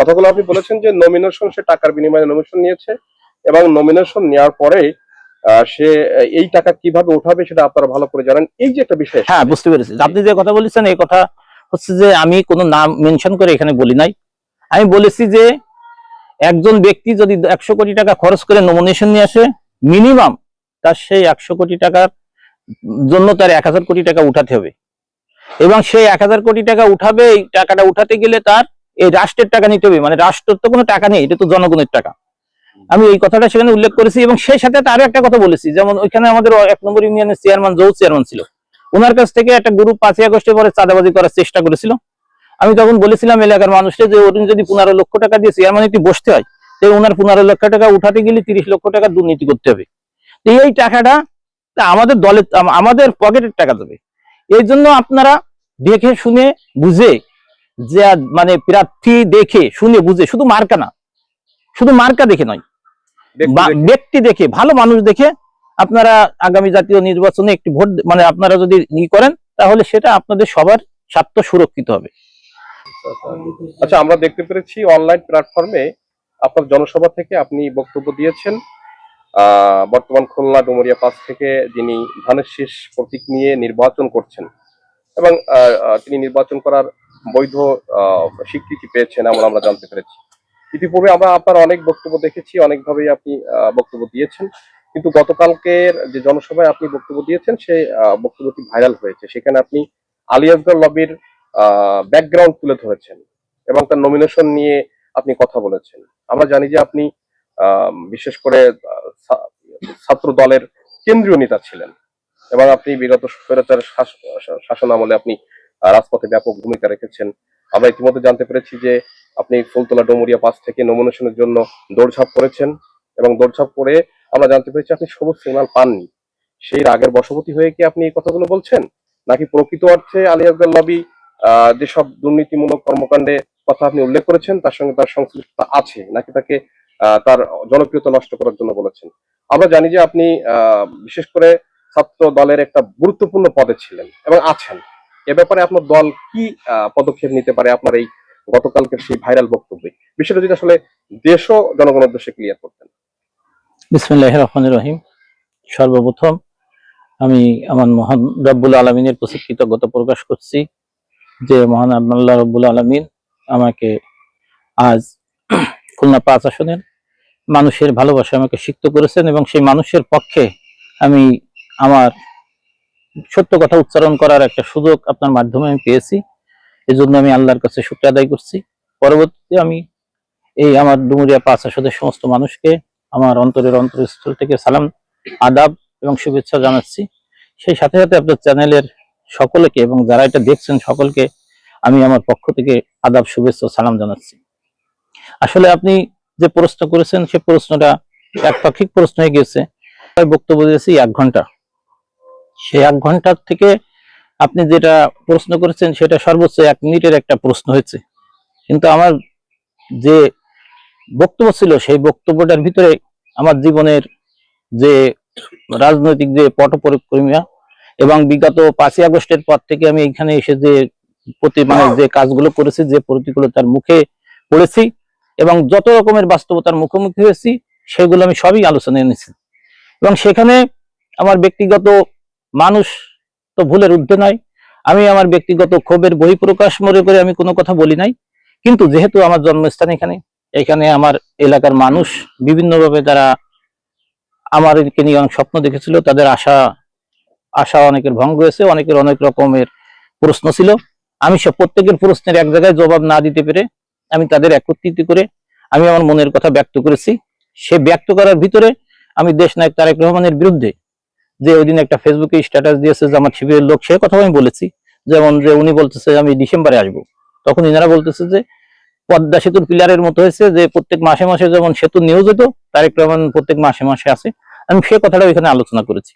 কথাগুলো আপনি বলেছেন যে নমিনেশন সে টাকার বিনিময়ে নমিনেশন নিয়েছে এবং নমিনেশন নেওয়ার পরে সে এই টাকা কীভাবে উঠাবে সেটা আপনারা ভালো করে জানেন। এই যে একটা বিষয় হ্যাঁ বুঝতে পেরেছি। আপনি যে কথা বলেছেন, এই কথা হচ্ছে যে আমি কোনো নাম মেনশন করে এখানে বলি নাই। আমি বলেছি যে একজন ব্যক্তি যদি একশো কোটি টাকা খরচ করে নমিনেশন নিয়ে আসে মিনিমাম তার সেই একশো কোটি টাকার জন্য তার এক হাজার কোটি টাকা উঠাতে হবে। এবং সেই এক হাজার কোটি টাকা উঠাবে, এই টাকাটা উঠাতে গেলে তার এই রাষ্ট্রের টাকা নিতে হবে মানে রাষ্ট্রের তো কোনো টাকা নেই, এটা তো জনগণের টাকা। আমি এই কথাটা সেখানে উল্লেখ করেছি এবং সেই সাথে আরও একটা কথা বলেছি, যেমন ওইখানে আমাদের এক নম্বর ইউনিয়নের চেয়ারম্যান জৌ চেয়ারম্যান ছিল। ওনার কাছ থেকে একটা গ্রুপ পাঁচই আগস্টের পরে চাঁদাবাজি করার চেষ্টা করেছিল। আমি তখন বলেছিলাম এলাকার মানুষকে যে ওর যদি পনেরো লক্ষ টাকা দিয়ে চেয়ারম্যান একটি বসতে হয়, তো ওনার পনেরো লক্ষ টাকা উঠাতে গেলে তিরিশ লক্ষ টাকা দুর্নীতি করতে হবে। তো এই টাকাটা আমাদের দলের আমাদের পকেটের টাকা দেবে। এই জন্য আপনারা দেখে শুনে, বুঝে যে মানে প্রার্থী দেখে শুনে বুঝে শুধু মার্কা না। শুধু মার্কা দেখে নয়। ব্যক্তি দেখে- ভালো মানুষ দেখে আপনারা আগামী জাতীয় নির্বাচনে একটি ভোট মানে আপনারা যদি ই করেন তাহলে সেটা আপনাদের সবার স্বার্থ সুরক্ষিত হবে। আচ্ছা আমরা দেখতে পেরেছি অনলাইন প্ল্যাটফর্মে আপনার জনসভা থেকে আপনি বক্তব্য দিয়েছেন। আহ, বর্তমান খুলনা ডুমুরিয়া পাস থেকে যিনি ধানের শীষ প্রতীক নিয়ে নির্বাচন করছেন এবং তিনি নির্বাচন করার বৈধ স্বীকৃতি পেয়েছেন এমন আমরা জানতে পেরেছি। ইতিপূর্বে আমরা আপনার অনেক বক্তব্য দেখেছি, অনেকভাবেই আপনি বক্তব্য দিয়েছেন। কিন্তু গতকালকের যে জনসভায় আপনি বক্তব্য দিয়েছেন সেই বক্তব্যটি ভাইরাল হয়েছে। সেখানে আপনি আলী আলিয়াসগর লবির ব্যাকগ্রাউন্ড তুলে ধরেছেন এবং তার নমিনেশন নিয়ে আপনি কথা বলেছেন। আমরা জানি যে আপনি বিশেষ করে ছাত্র দলের কেন্দ্রীয় নেতা ছিলেন। এবং আপনি বিগত স্বৈরাচার শাসন আমলে আপনি রাজপথে ব্যাপক ভূমিকা রেখেছেন। আমরা ইতিমধ্যে জানতে পেরেছি যে আপনি ফুলতলা ডোমুরিয়া পাস থেকে নমিনেশনের জন্য দৌড়ঝাঁপ করেছেন এবং দৌড়ঝাঁপ করে আমরা জানতে পেরেছি আপনি সবুজ সিগন্যাল পাননি। সেই রাগের বশবর্তী হয়ে কি আপনি এই কথাগুলো বলছেন? নাকি প্রকৃত অর্থে আলিয়াজগার লবি আহ, যেসব দুর্নীতিমূলক কর্মকাণ্ডে কথা আপনি উল্লেখ করেছেন তার সঙ্গে তার সংশ্লিষ্টতা আছে নাকি তাকে তার জনপ্রিয়তা নষ্ট করার জন্য বলেছেন? আমরা জানি যে আপনি বিশেষ করে ছাত্র দলের একটা গুরুত্বপূর্ণ পদে ছিলেন এবং আছেন। এ ব্যাপারে আপনার দল কি পদক্ষেপ নিতে পারে আপনার এই গতকালকের সেই ভাইরাল বক্তব্যে? বিষয়টা যদি আসলে দেশ ও জনগণের উদ্দেশ্যে ক্লিয়ার করতেন। বিসমুল্লাহ রহমান রহিম। সর্বপ্রথম আমি আমার মহান রব্বুল আলমিনের প্রতি কৃতজ্ঞতা প্রকাশ করছি যে মহান আল্লাহ রব্বুল আলমিন আমাকে আজ খুলনা পাঁচ আসনের মানুষের ভালোবাসা আমাকে সিক্ত করেছেন এবং সেই মানুষের পক্ষে আমি আমার সত্য কথা উচ্চারণ করার একটা সুযোগ আপনার মাধ্যমে আমি পেয়েছি। এই জন্য আমি আল্লাহর কাছে শুক্রিয়া আদায় করছি। পরবর্তীতে আমি এই আমার ডুমুরিয়া পাঁচ আসনের সমস্ত মানুষকে আমার অন্তরের অন্তরস্থল থেকে সালাম, আদাব এবং শুভেচ্ছা জানাচ্ছি। সেই সাথে সাথে আপনার চ্যানেলের সকলকে এবং যারা এটা দেখছেন সকলকে আমি আমার পক্ষ থেকে আদাব, শুভেচ্ছা সালাম জানাচ্ছি। আসলে আপনি যে প্রশ্ন করেছেন সে প্রশ্নটা একপাক্ষিক প্রশ্ন হয়ে গেছে বক্তব্য দিয়েছি এক ঘণ্টা। সেই এক ঘণ্টার থেকে আপনি যেটা প্রশ্ন করেছেন, সেটা সর্বোচ্চ এক মিনিটের একটা প্রশ্ন হয়েছে। কিন্তু আমার যে বক্তব্য ছিল, সেই বক্তব্যটার ভিতরে আমার জীবনের যে রাজনৈতিক যে পট পরিক্রমা এবং বিগত পাঁচই আগস্টের পর থেকে আমি এখানে এসে যে প্রতি মানে যে কাজগুলো করেছি, যে প্রতিকূলতার মুখে পড়েছি এবং যত রকমের বাস্তবতার মুখোমুখি হয়েছি, সেগুলো আমি সবই আলোচনায় এনেছি। এবং সেখানে আমার ব্যক্তিগত মানুষ তো ভুলের ঊর্ধ্বে নয়। আমি আমার ব্যক্তিগত ক্ষোভের বহিঃপ্রকাশ মনে করে আমি কোনো কথা বলি নাই। কিন্তু যেহেতু আমার জন্মস্থান এখানে এখানে আমার এলাকার মানুষ বিভিন্নভাবে তারা আমাদেরকে নিয়ে অনেক স্বপ্ন দেখেছিল। তাদের আশা আশা অনেকের ভঙ্গ হয়েছে, অনেকের অনেক রকমের প্রশ্ন ছিল। আমি সব প্রত্যেকের প্রশ্নের এক জায়গায় জবাব না দিতে পেরে আমি তাদের একত্রিত করে আমি আমার মনের কথা ব্যক্ত করেছি। সে ব্যক্ত করার ভিতরে আমি দেশ নায়ক তারেক রহমানের বিরুদ্ধে যে ওই একটা ফেসবুকে স্ট্যাটাস দিয়েছে যে আমার শিবিরের লোক, সে কথা আমি বলেছি। যেমন যে উনি বলতেছে, আমি ডিসেম্বরে আসব। তখন ইনারা বলতেছে যে, পদ্মা সেতুর পিলারের মতো হয়েছে যে প্রত্যেক মাসে মাসে যেমন সেতু নিয়োজিত, তারেক রহমান প্রত্যেক মাসে মাসে আসে। আমি সে কথাটা ওইখানে আলোচনা করেছি।